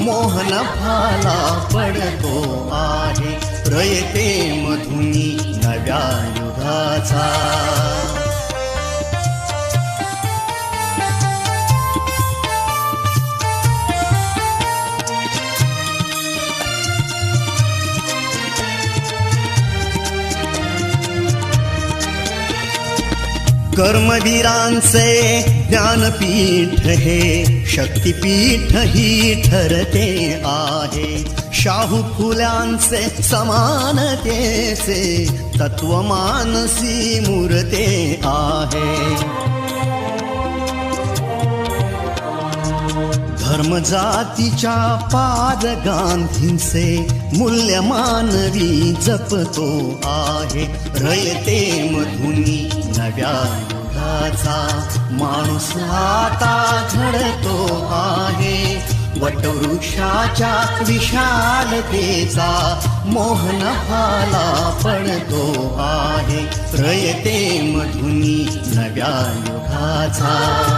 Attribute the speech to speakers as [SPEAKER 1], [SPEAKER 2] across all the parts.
[SPEAKER 1] मोहन फाला पडतो आहे. प्रयते मधुनी नव्या युगाचा. कर्मवीरांचे ज्ञानपीठ हे शक्तीपीठ ही ठरते आहे. शाहू फुल्यांचे समानतेचे तत्वमानसी मूर्ते आहे. धर्म जातीच्या पाद गांधींचे मूल्य मानवी जपतो आहे. रयते मधुनी नव्या युगाचा माणूस आता घडतो आहे. वटवृक्षाच्या विशालतेचा मोहनफाला पडतो आहे. रयते मधुनी नव्या युगाचा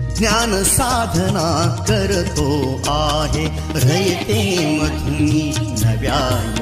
[SPEAKER 1] ज्ञान साधना करतो आहे. रयते मधुनी नव्या